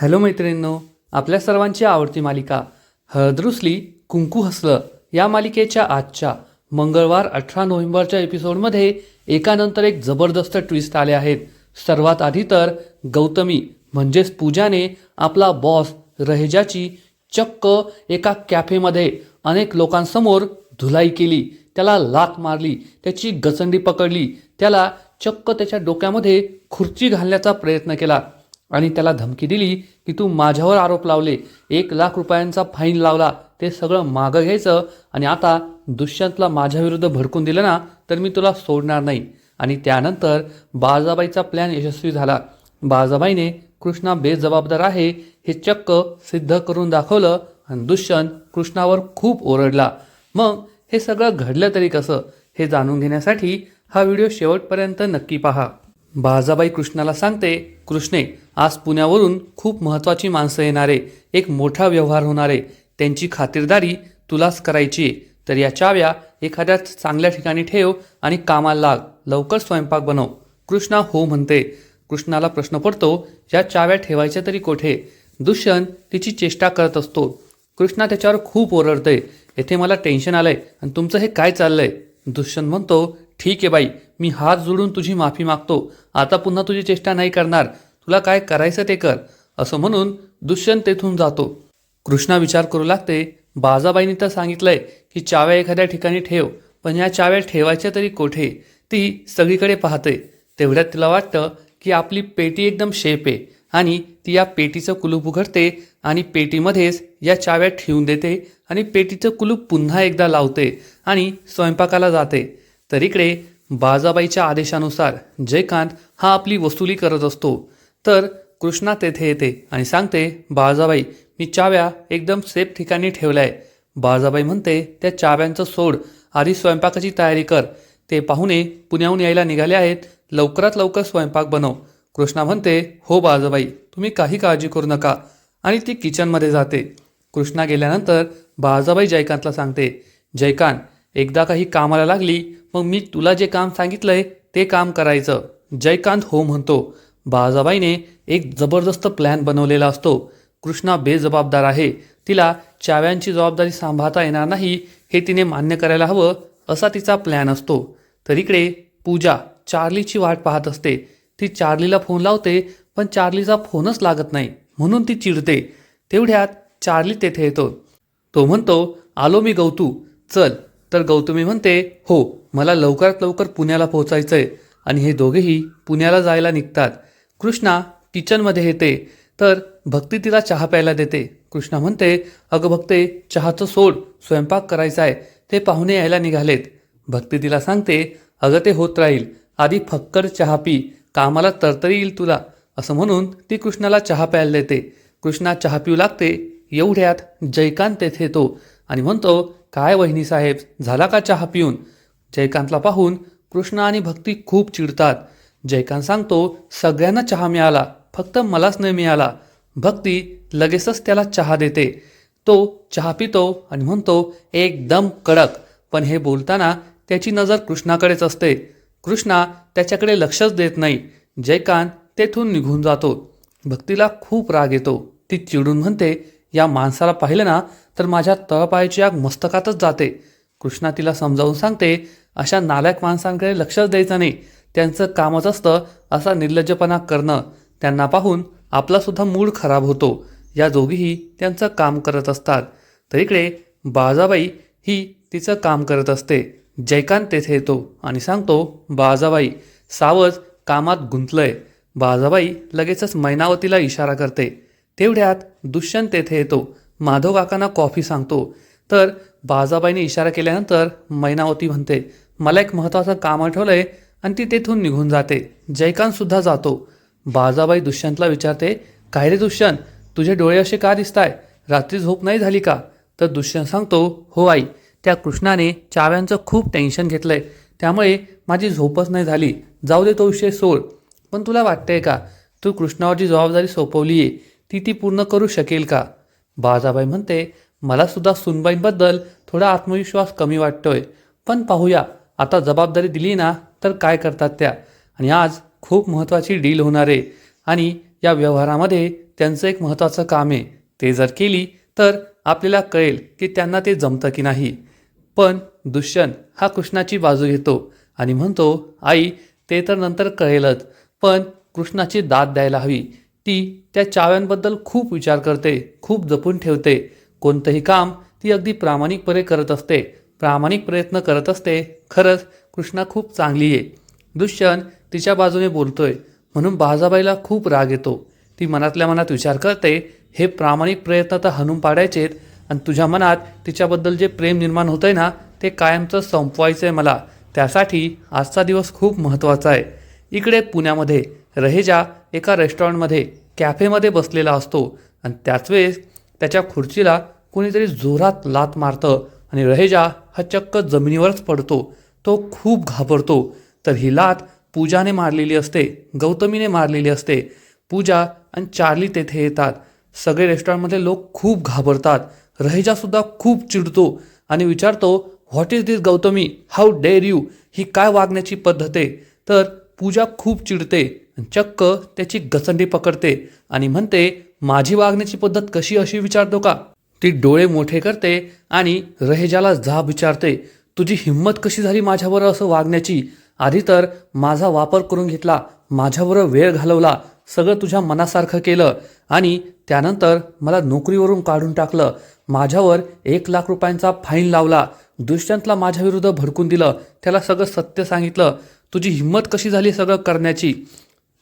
Hello मैत्रिणींनो आपल्या सर्वांची आवडती मालिका हळदरुसली कुंकू हसलं या मालिकेच्या आजच्या मंगळवार अठरा नोव्हेंबरच्या एपिसोडमध्ये एकानंतर एक जबरदस्त ट्विस्ट आले आहेत. सर्वात आधी तर गौतमी म्हणजेच पूजाने आपला बॉस रहेजाची चक्क एका कॅफेमध्ये अनेक लोकांसमोर धुलाई केली त्याला लात मारली त्याची गचंडी पकडली त्याला चक्क त्याच्या डोक्यामध्ये खुर्ची घालण्याचा प्रयत्न केला. आणि त्याला धमकी दिली की तू माझ्यावर आरोप लावले. एक लाख रुपयांचा फाईन लावला. ते सगळं मागं घ्यायचं आणि आता दुष्यंतला माझ्याविरुद्ध भडकून दिलं ना तर मी तुला सोडणार नाही. आणि त्यानंतर बाळजाबाईचा प्लॅन यशस्वी झाला. बाळजाबाईने कृष्णा बेजबाबदार आहे हे चक्क सिद्ध करून दाखवलं आणि दुष्यंत कृष्णावर खूप ओरडला. मग हे सगळं घडलं तरी कसं? हे जाणून घेण्यासाठी हा व्हिडिओ शेवटपर्यंत नक्की पहा. बाळजाबाई कृष्णाला सांगते कृष्णे आज पुण्यावरून खूप महत्त्वाची माणसं येणारे एक मोठा व्यवहार होणारे त्यांची खातिरदारी तुलाच करायची आहे. तर या चाव्या एखाद्या चांगल्या ठिकाणी ठेव आणि कामाला लाग. लवकर स्वयंपाक बनव. कृष्णा हो म्हणते. कृष्णाला प्रश्न पडतो या चाव्या ठेवायच्या तरी कोठे? दुष्यंत तिची चेष्टा करत असतो. कृष्णा त्याच्यावर खूप ओरडते. येथे मला टेन्शन आलंय. आणि तुमचं हे काय चाललंय? दुष्यंत म्हणतो ठीक आहे बाई. मी हात जोडून तुझी माफी मागतो. आता पुन्हा तुझी चेष्टा नाही करणार. तुला काय करायचं ते कर असं म्हणून दुष्यंत तेथून जातो. कृष्णा विचार करू लागते बाजाबाईंनी तर सांगितलंय की चाव्या एखाद्या ठिकाणी ठेव पण या चाव्या ठेवायच्या तरी कोठे ती सगळीकडे पाहते. तेवढ्यात तिला वाटतं की आपली पेटी एकदम शेप आहे आणि ती या पेटीचं कुलूप उघडते आणि पेटीमध्येच या चाव्या ठेवून देते आणि पेटीचं कुलूप पुन्हा एकदा लावते आणि स्वयंपाकाला जाते. तर इकडे बाजाबाईच्या आदेशानुसार जयकांत हा आपली वसुली करत असतो. तर कृष्णा तेथे येते आणि सांगते बाळजाबाई मी चाव्या एकदम सेफ ठिकाणी ठेवल्या आहे बाळजाबाई म्हणते त्या चाव्यांचं सोड आधी स्वयंपाकाची तयारी कर. ते पाहुणे पुण्याहून यायला निघाले आहेत. लवकरात लवकर स्वयंपाक बनव. कृष्णा म्हणते हो बाळजाबाई तुम्ही काही काळजी करू नका. आणि ती किचनमध्ये जाते. कृष्णा गेल्यानंतर बाळजाबाई जयकांतला सांगते जयकांत एकदा काही कामाला लागली मग मी तुला जे काम सांगितलंय ते काम करायचं. जयकांत हो म्हणतो. बाळजाबाईने एक जबरदस्त प्लॅन बनवलेला असतो. कृष्णा बेजबाबदार आहे. तिला चाव्यांची जबाबदारी सांभाळता येणार नाही हे तिने मान्य करायला हवं असा तिचा प्लॅन असतो. तर इकडे पूजा चार्लीची वाट पाहत असते. ती चार्लीला फोन लावते पण चार्लीचा फोनच लागत नाही. म्हणून ती चिडते. तेवढ्यात चार्ली तेथे येतो. तो म्हणतो आलो मी गौतू. चल. तर गौतमी म्हणते हो मला लवकरात लवकर पुण्याला पोहोचायचं आहे आणि हे दोघेही पुण्याला जायला निघतात. कृष्णा किचनमध्ये येते तर भक्ती तिला चहा प्यायला देते. कृष्णा म्हणते अगं भक्ते चहाचं सोड स्वयंपाक करायचा आहे ते पाहुणे यायला निघालेत. भक्ती तिला सांगते अगं ते होत राहील आधी फक्कर चहा पी कामाला तरतरी येईल तुला. असं म्हणून ती कृष्णाला चहा प्यायला देते. कृष्णा चहा पिऊ लागते एवढ्यात जयकांत तेथे येतो. आणि म्हणतो काय वहिनी साहेब झाला का चहा पिऊन? जयकांतला पाहून कृष्णा आणि भक्ती खूप चिडतात. जयकांत सांगतो सगळ्यांना चहा मिळाला फक्त मलाच नाही मिळाला. भक्ती लगेचच त्याला चहा देते. तो चहा पितो आणि म्हणतो एकदम कडक. पण हे बोलताना त्याची नजर कृष्णाकडेच असते. कृष्णा त्याच्याकडे लक्षच देत नाही. जयकांत तेथून निघून जातो. भक्तीला खूप राग येतो. ती चिडून म्हणते या माणसाला पाहिलं ना तर माझ्या तळपायाची आग मस्तकातच जाते. कृष्णा तिला समजावून सांगते अशा नालायक माणसांकडे लक्षच द्यायचं नाही. त्यांचं कामच असतं असा निर्लज्जपणा करणं. त्यांना पाहून आपलासुद्धा मूड खराब होतो. या दोघीही त्यांचं काम करत असतात. तर इकडे बाजाबाई ही तिचं काम करत असते. जयकांत तेथे येतो आणि सांगतो बाजाबाई सावज कामात गुंतलंय. बाजाबाई लगेचच मैनावतीला इशारा करते. तेवढ्यात दुष्यंत तेथे येतो. माधव काकांना कॉफी सांगतो. तर बाजाबाईने इशारा केल्यानंतर मैनावती म्हणते मला एक महत्त्वाचं काम आठवलं आहे आणि ती तेथून निघून जाते. जयकांतसुद्धा जातो. बाजाबाई दुष्यंतला विचारते काय रे दुष्यंत? तुझे डोळे असे का दिसताय? रात्री झोप नाही झाली का? तर दुष्यंत सांगतो हो आई त्या कृष्णाने चाव्यांचं खूप टेन्शन घेतलंय. त्यामुळे माझी झोपच नाही झाली. जाऊ दे तो विषय सोड. पण तुला वाटतंय का? तू कृष्णावर जी जबाबदारी सोपवली आहे ती ती पूर्ण करू शकेल का? बाजाबाई म्हणते मला सुद्धा सुनबाईंबद्दल थोडा आत्मविश्वास कमी वाटतोय. पण पाहूया. आता जबाबदारी दिली ना तर काय करतात त्या? आणि आज खूप महत्त्वाची डील होणार आहे. आणि या व्यवहारामध्ये त्यांचं एक महत्त्वाचं काम आहे. ते जर केली तर आपल्याला कळेल की त्यांना ते जमतं की नाही. पण दुष्यंत हा कृष्णाची बाजू घेतो आणि म्हणतो आई ते तर नंतर कळेलच पण कृष्णाची दाद द्यायला हवी. ती त्या चाव्यांबद्दल खूप विचार करते खूप जपून ठेवते. कोणतंही काम ती अगदी प्रामाणिकपणे करत असते. प्रामाणिक प्रयत्न करत असते. खरंच कृष्णा खूप चांगली आहे. दुष्यंत तिच्या बाजूने बोलतोय. म्हणून बाजाबाईला खूप राग येतो. ती मनातल्या मनात विचार करते हे प्रामाणिक प्रयत्न तर हणून पाडायचेत. आणि तुझ्या मनात तिच्याबद्दल जे प्रेम निर्माण होतंय ना ते कायमचं संपवायचं आहे मला. त्यासाठी आजचा दिवस खूप महत्त्वाचा आहे. इकडे पुण्यामध्ये रहेजा एका रेस्टॉरंटमध्ये कॅफेमध्ये बसलेला असतो. आणि त्याच वेळेस त्याच्या खुर्चीला कोणीतरी जोरात लात मारतं आणि रहेजा हा चक्क जमिनीवरच पडतो. तो खूप घाबरतो. तर ही लात पूजाने मारलेली असते गौतमीने मारलेली असते. पूजा आणि चार्ली तेथे येतात. सगळे रेस्टॉरंटमधले लोक खूप घाबरतात. रहेजासुद्धा खूप चिडतो आणि विचारतो what is this Gautami? How dare you ही काय वागण्याची पद्धत आहे? तर पूजा खूप चिडते चक्क त्याची गचंडी पकडते आणि म्हणते माझी वागण्याची पद्धत कशी अशी विचारतो का? ती डोळे मोठे करते आणि रहेजाला जाब विचारते. तुझी हिंमत कशी झाली माझ्यावर असं वागण्याची? आधी तर माझा वापर करून घेतला माझ्याबरोबर वेळ घालवला सगळं तुझ्या मनासारखं केलं आणि त्यानंतर मला नोकरीवरून काढून टाकलं. माझ्यावर एक लाख रुपयांचा फाईन लावला. दुष्यंतला माझ्याविरुद्ध भडकून दिलं. त्याला सगळं सत्य सांगितलं. तुझी हिंमत कशी झाली सगळं करण्याची?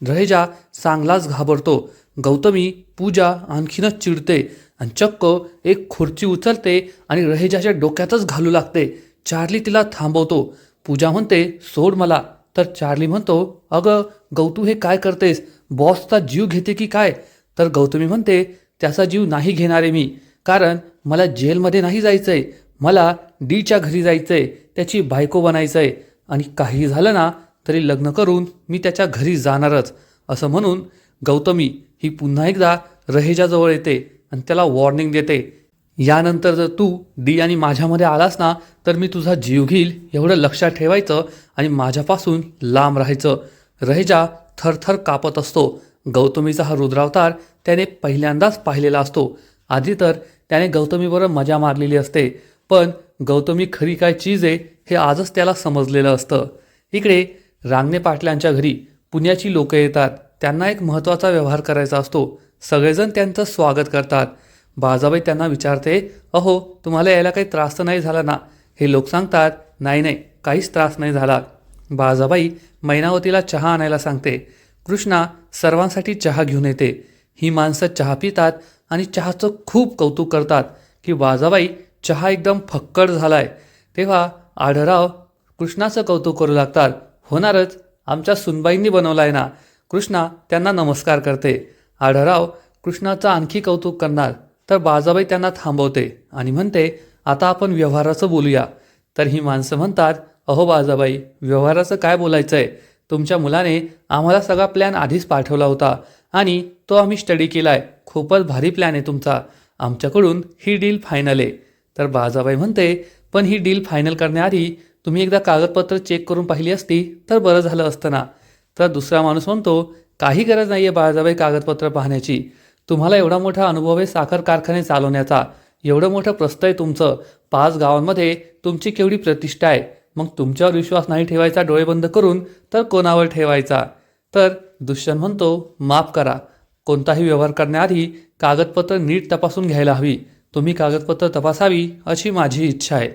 रहेजा चांगलाच घाबरतो. गौतमी पूजा आणखीनच चिडते आणि चक्क एक खुर्ची उचलते आणि रहेजाच्या डोक्यातच घालू लागते. चार्ली तिला थांबवतो. पूजा म्हणते सोड मला. तर चार्ली म्हणतो अगं गौतू हे काय करतेस? बॉसचा जीव घेते की काय? तर गौतमी म्हणते त्याचा जीव नाही घेणारे मी. कारण मला जेलमध्ये नाही जायचं आहे मला डीच्या घरी जायचं आहे त्याची बायको बनायचं आहे आणि काही झालं ना तरी लग्न करून मी त्याच्या घरी जाणारच. असं म्हणून गौतमी ही पुन्हा एकदा रहेजाजवळ येते आणि त्याला वॉर्निंग देते. यानंतर जर तू डी आणि माझ्यामध्ये आलास ना तर मी तुझा जीव घेईल एवढं लक्षात ठेवायचं आणि माझ्यापासून लांब राहायचं. रहेजा थरथर कापत असतो. गौतमीचा हा रुद्रावतार त्याने पहिल्यांदाच पाहिलेला असतो. आधी तर त्याने गौतमीबरोबर मजा मारलेली असते पण गौतमी खरी काय चीज आहे हे आजच त्याला समजलेलं असतं. इकडे रांगणे पाटलांच्या घरी पुण्याची लोकं येतात. त्यांना एक महत्त्वाचा व्यवहार करायचा असतो. सगळेजण त्यांचं स्वागत करतात. बाजाबाई त्यांना विचारते अहो तुम्हाला यायला काही त्रास तर नाही झाला ना? हे लोक सांगतात नाही नाही काहीच त्रास नाही झाला. बाजाबाई मैनावतीला चहा आणायला सांगते कृष्णा सर्वांसाठी चहा घेऊन येते. ही माणसं चहा पितात आणि चहाचं खूप कौतुक करतात की बाजाबाई चहा एकदम फक्कड झाला आहे तेव्हा आढराव कृष्णाचं कौतुक करू लागतात होणारच आमच्या सुनबाईंनी बनवला आहे ना. कृष्णा त्यांना नमस्कार करते. आढराव कृष्णाचं आणखी कौतुक करणार. तर बाजाबाई त्यांना थांबवते आणि म्हणते आता आपण व्यवहाराचं बोलूया. तर ही माणसं म्हणतात अहो बाजाबाई व्यवहाराचं काय बोलायचं आहे तुमच्या मुलाने आम्हाला सगळा प्लॅन आधीच पाठवला होता आणि तो आम्ही स्टडी केला आहे खूपच भारी प्लॅन आहे तुमचा. आमच्याकडून ही डील फायनल आहे. तर बाजाबाई म्हणते पण ही डील फायनल करण्याआधी तुम्ही एकदा कागदपत्र चेक करून पाहिली असती तर बरं झालं असतं ना. तर दुसरा माणूस म्हणतो काही गरज नाही आहे बाळाजाबाई कागदपत्र पाहण्याची. तुम्हाला एवढा मोठा अनुभव आहे साखर कारखाने चालवण्याचा. एवढं मोठं प्रस्त आहे तुमचं. पाच गावांमध्ये तुमची केवढी प्रतिष्ठा आहे? मग तुमच्यावर विश्वास नाही ठेवायचा डोळे बंद करून तर कोणावर ठेवायचा? तर दुष्यंत म्हणतो माफ करा. कोणताही व्यवहार करण्याआधी कागदपत्र नीट तपासून घ्यायला हवी. तुम्ही कागदपत्र तपासावी अशी माझी इच्छा आहे.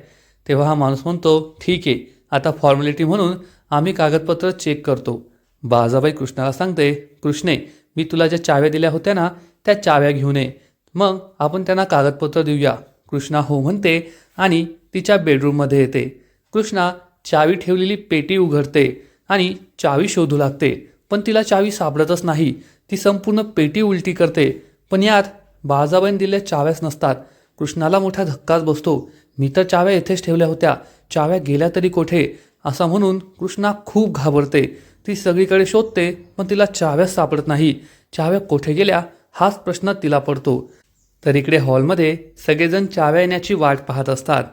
तेव्हा हा माणूस म्हणतो ठीक आहे आता फॉर्मॅलिटी म्हणून आम्ही कागदपत्र चेक करतो. बाजाबाई कृष्णाला सांगते कृष्णे मी तुला ज्या चाव्या दिल्या होत्या ना त्या चाव्या घेऊन ये मग आपण त्यांना कागदपत्र देऊया. कृष्णा हो म्हणते आणि तिच्या बेडरूममध्ये येते. कृष्णा चावी ठेवलेली पेटी उघडते आणि चावी शोधू लागते. पण तिला चावी सापडतच नाही. ती संपूर्ण पेटी उलटी करते. पण यात बाळाजाबाईंनी दिलेल्या चाव्याच नसतात. कृष्णाला मोठा धक्काच बसतो. मी तर चाव्या येथेच ठेवल्या होत्या. चाव्या गेल्या तरी कोठे? असं म्हणून कृष्णा खूप घाबरते. ती सगळीकडे शोधते पण तिला चाव्याच सापडत नाही. चाव्या कोठे गेल्या? हाच प्रश्न तिला पडतो. तर इकडे हॉलमध्ये सगळेजण चाव्या येण्याची वाट पाहत असतात.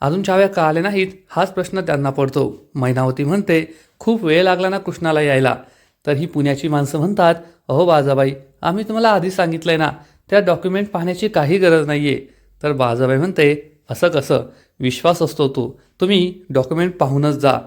अजून चाव्या का आल्या नाहीत हाच प्रश्न त्यांना पडतो. मैनावती म्हणते खूप वेळ लागला ना कृष्णाला यायला. तर ही पुण्याची माणसं म्हणतात अहो बाजाबाई आम्ही तुम्हाला आधी सांगितलं आहे ना त्या डॉक्युमेंट पाहण्याची काही गरज नाही आहे तर बाजाबाई म्हणते असं कसं? विश्वास असतो तो. तुम्ही डॉक्युमेंट पाहूनच जा.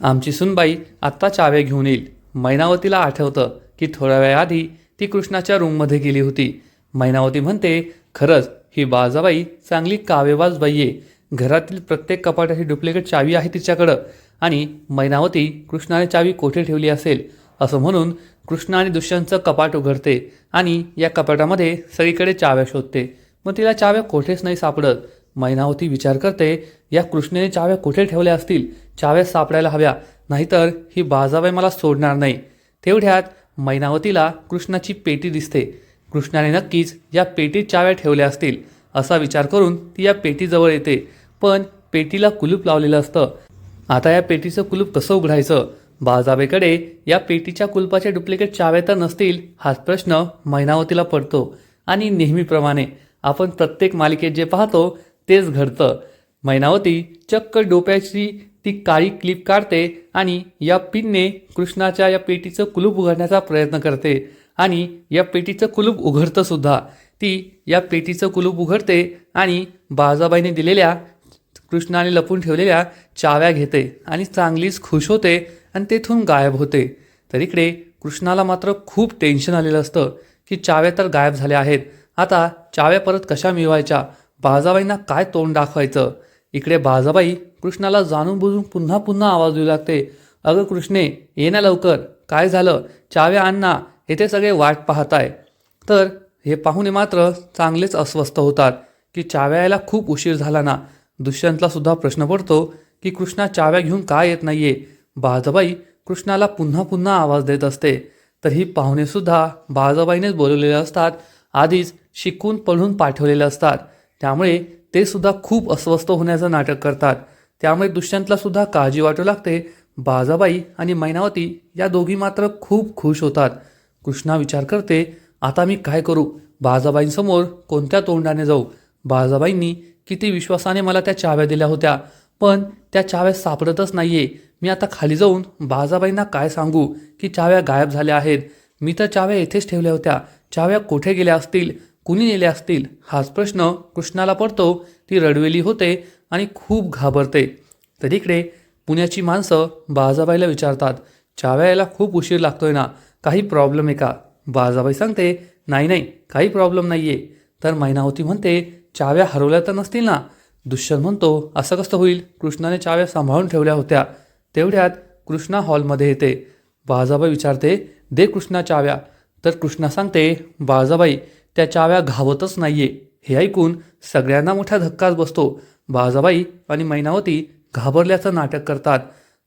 आमची सुनबाई आत्ता चाव्या घेऊन येईल. मैनावतीला आठवतं की थोड्या वेळाआधी ती कृष्णाच्या रूममध्ये गेली होती. मैनावती म्हणते खरंच ही बाजाबाई चांगली कावेबाज बाई आहे घरातील प्रत्येक कपाटाची डुप्लिकेट चावी आहे तिच्याकडं. आणि मैनावती कृष्णाने चावी कोठे ठेवली असेल? असं म्हणून कृष्ण आणि दुष्यंतचं कपाट उघडते आणि या कपाटामध्ये सगळीकडे चाव्या शोधते. मग तिला चाव्या कोठेच नाही सापडत. मैनावती विचार करते या कृष्णेने चाव्या कुठे ठेवल्या असतील? चाव्या सापडायला हव्या. नाहीतर ही बाजाबाई मला सोडणार नाही. तेवढ्यात मैनावतीला कृष्णाची पेटी दिसते. कृष्णाने नक्कीच या पेटीत चाव्या ठेवल्या असतील असा विचार करून ती या पेटीजवळ येते. पण पेटीला कुलूप लावलेलं असतं. आता या पेटीचं कुलूप कसं उघडायचं? बाळजाबेकडे या पेटीच्या कुलपाचे डुप्लिकेट चाव्या तर नसतील हाच प्रश्न मैनावतीला पडतो. आणि नेहमीप्रमाणे आपण प्रत्येक मालिकेत जे पाहतो तेच घडतं. मैनावती चक्क डोप्याची ती काळी क्लिप काढते आणि या पिनने कृष्णाच्या या पेटीचं कुलूप उघडण्याचा प्रयत्न करते. आणि या पेटीचं कुलूप उघडतं सुद्धा. ती या पेटीचं कुलूप उघडते आणि बाजाबाईने दिलेल्या कृष्णाने लपून ठेवलेल्या चाव्या घेते आणि चांगलीच खुश होते आणि तेथून गायब होते. तर इकडे कृष्णाला मात्र खूप टेन्शन आलेलं असतं की चाव्या तर गायब झाल्या आहेत. आता चाव्या परत कशा मिळवायच्या? बाजाबाईंना काय तोंड दाखवायचं? इकडे बाजाबाई कृष्णाला जाणून बुजून पुन्हा पुन्हा आवाज देऊ लागते. अगं कृष्णे ये ना लवकर. काय झालं? चाव्या अण्णा हे येथे सगळे वाट पाहताय. तर हे पाहुणे मात्र चांगलेच अस्वस्थ होतात की चाव्या यायला खूप उशीर झाला ना. दुष्यंतला सुद्धा प्रश्न पडतो की कृष्णा चाव्या घेऊन का येत नाहीये? बाजाबाई कृष्णाला पुन्हा पुन्हा आवाज देत असते. तर ही पाहुणे सुद्धा बाजाबाईनेच बोलवलेले असतात आधीच शिकून पळून पाठवलेले असतात. त्यामुळे ते सुद्धा खूप अस्वस्थ होण्याचं नाटक करतात. त्यामुळे दुष्यंतला सुद्धा काळजी वाटू लागते. बाजाबाई आणि मैनावती या दोघी मात्र खूप खुश होतात. कृष्णा विचार करते आता मी काय करू? बाजाबाईंसमोर कोणत्या तोंडाने जाऊ? बाजाबाईंनी किती विश्वासाने मला त्या चाव्या दिल्या होत्या पण त्या चाव्या सापडतच नाहीये. मी आता खाली जाऊन बाजाबाईंना काय सांगू की चाव्या गायब झाल्या आहेत? मी तर चाव्या येथेच ठेवल्या होत्या. चाव्या कुठे गेल्या असतील? कुणी नेल्या असतील? हाच प्रश्न कृष्णाला पडतो. ती रडवेली होते. आणि खूप घाबरते. तर इकडे पुण्याची माणसं बाजाबाईला विचारतात चाव्या यायला खूप उशीर लागतोय ना? काही प्रॉब्लेम आहे का? बाजाबाई सांगते नाही नाही काही प्रॉब्लेम नाही आहे तर मैनावती म्हणते चाव्या हरवल्या तर नसतील ना? दुष्यंत म्हणतो असं कसं होईल? कृष्णाने चाव्या सांभाळून ठेवल्या होत्या. तेवढ्यात कृष्णा हॉलमध्ये येते. बाजाबाई विचारते दे कृष्णा चाव्या. तर कृष्णा सांगते बाजाबाई त्या चाव्या घावतच नाहीये. हे ऐकून सगळ्यांना मोठा धक्काच बसतो. बाजाबाई आणि मैनावती घाबरल्याचं नाटक करतात.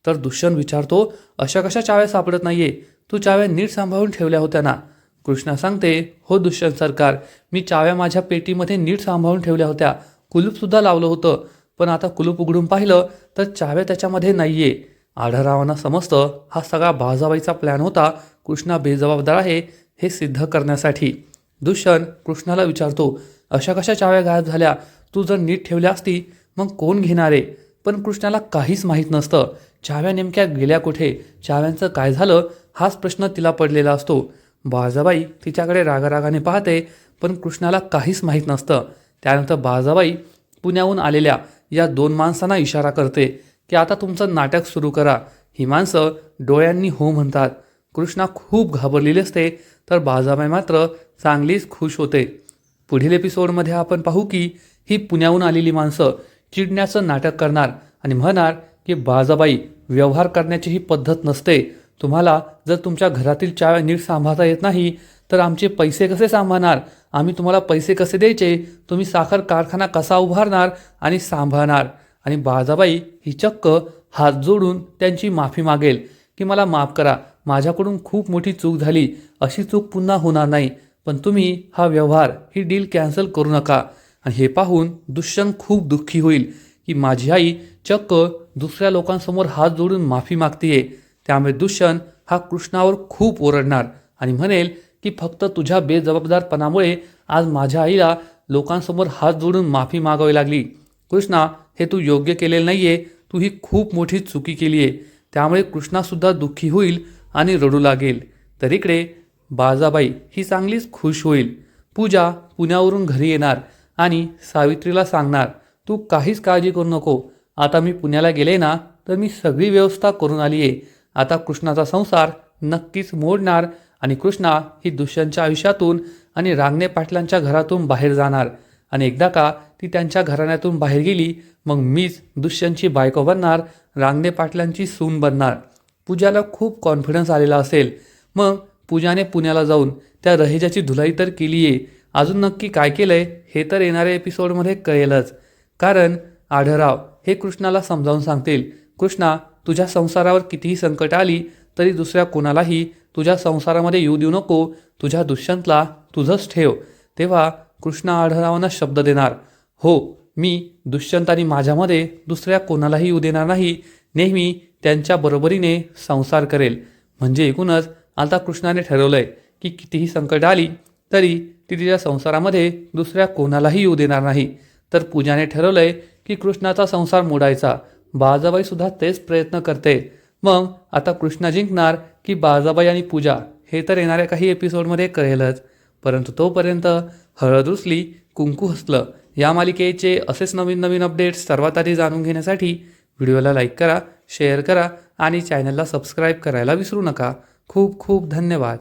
तर दुष्यंत विचारतो अशा कशा चाव्या सापडत नाहीये? तू चाव्या नीट सांभाळून ठेवल्या होत्या ना? कृष्णा सांगते हो दुष्यंत सरकार मी चाव्या माझ्या पेटीमध्ये नीट सांभाळून ठेवल्या होत्या. कुलूपसुद्धा लावलं होतं. पण आता कुलूप उघडून पाहिलं तर चाव्या त्याच्यामध्ये नाहीये. आढळरावांना समजतं हा सगळा बाजाबाईचा प्लॅन होता. कृष्णा बेजबाबदार आहे हे सिद्ध करण्यासाठी. दुष्यंत कृष्णाला विचारतो अशा कशा चाव्या गायब झाल्या? तू जर नीट ठेवल्या असती मग कोण घेणारे पण कृष्णाला काहीच माहीत नसतं. चाव्या नेमक्या गेल्या कुठे? चाव्यांचं काय झालं? हाच प्रश्न तिला पडलेला असतो. बाजाबाई तिच्याकडे रागारागाने पाहते पण कृष्णाला काहीच माहीत नसतं. त्यानंतर बाजाबाई पुण्याहून आलेल्या या दोन माणसांना इशारा करते की आता तुमचं नाटक सुरू करा. ही माणसं डोळ्यांनी हो म्हणतात. कृष्णा खूप घाबरलेली असते तर बाजाबाई मात्र चांगलीच खुश होते. पुढील एपिसोडमध्ये आपण पाहू की ही पुण्याहून आलेली माणसं चिडण्याचं नाटक करणार आणि म्हणणार की बाजाबाई व्यवहार करण्याची ही पद्धत नसते. तुम्हाला जर तुमच्या घरातील चाव्या नीट सांभाळता येत नाही तर आमचे पैसे कसे सांभाळणार? आम्ही तुम्हाला पैसे कसे द्यायचे? तुम्ही साखर कारखाना कसा उभारणार आणि सांभाळणार? आणि बाजाबाई ही चक्क हात जोडून त्यांची माफी मागेल की मला माफ करा. माझ्याकडून खूप मोठी चूक झाली. अशी चूक पुन्हा होणार नाही. पण तुम्ही हा व्यवहार ही डील कॅन्सल करू नका. आणि हे पाहून दुष्यंत खूप दुःखी होईल की माझी आई चक्क दुसऱ्या लोकांसमोर हात जोडून माफी मागतीये. त्यामुळे दुष्यंत हा कृष्णावर खूप ओरडणार आणि म्हणेल की फक्त तुझ्या बेजबाबदारपणामुळे आज माझ्या आईला लोकांसमोर हात जोडून माफी मागावी लागली. कृष्णा हे तू योग्य केलेलं नाही आहे तू ही खूप मोठी चुकी केली आहे त्यामुळे कृष्णासुद्धा दुःखी होईल आणि रडू लागेल. तर इकडे बाजाबाई ही चांगलीच खुश होईल. पूजा पुण्यावरून घरी येणार आणि सावित्रीला सांगणार तू काहीच काळजी करू नको. आता मी पुण्याला गेले ना तर मी सगळी व्यवस्था करून आली आहे आता कृष्णाचा संसार नक्कीच मोडणार आणि कृष्णा ही दुष्यांच्या आयुष्यातून आणि रांगणे पाटलांच्या घरातून बाहेर जाणार. आणि एकदा का ती त्यांच्या घराण्यातून बाहेर गेली मग मीच दुष्यंतची बायको बनणार रांगणे पाटलांची सून बनणार. पूजाला खूप कॉन्फिडन्स आलेला असेल. मग पूजाने पुण्याला जाऊन त्या रहेजाची धुलाई तर केली आहे अजून नक्की काय केलंय हे तर येणाऱ्या एपिसोडमध्ये कळेलच. कारण आढराव हे कृष्णाला समजावून सांगतील कृष्णा तुझ्या संसारावर कितीही संकट आली तरी दुसऱ्या कोणालाही तुझ्या संसारामध्ये येऊ देऊ नको. तुझ्या दुष्यंतला तुझंच ठेव. तेव्हा कृष्णा आढरावांना शब्द देणार हो मी दुष्यंत आणि माझ्यामध्ये दुसऱ्या कोणालाही येऊ देणार नाही. नेहमी त्यांच्या बरोबरीने संसार करेल. म्हणजे एकूणच आता कृष्णाने ठरवलंय की कितीही संकट आली तरी ती तिच्या संसारामध्ये दुसऱ्या कोणालाही येऊ देणार नाही. तर पूजाने ठरवलंय की कृष्णाचा संसार मोडायचा. बाळाबाई सुद्धा तेच प्रयत्न करते. मग आता कृष्णा जिंकणार की बाजाबाई आणि पूजा हे तर येणाऱ्या काही एपिसोडमध्ये कळेलच. परंतु तोपर्यंत हळद रुसली कुंकू हसलं. या मालिकेचे असेच नवीन नवीन अपडेट्स सर्वात आधी जाणून घेण्यासाठी व्हिडिओला लाईक करा शेअर करा आणि चॅनलला सबस्क्राईब करायला विसरू नका. खूप खूप धन्यवाद.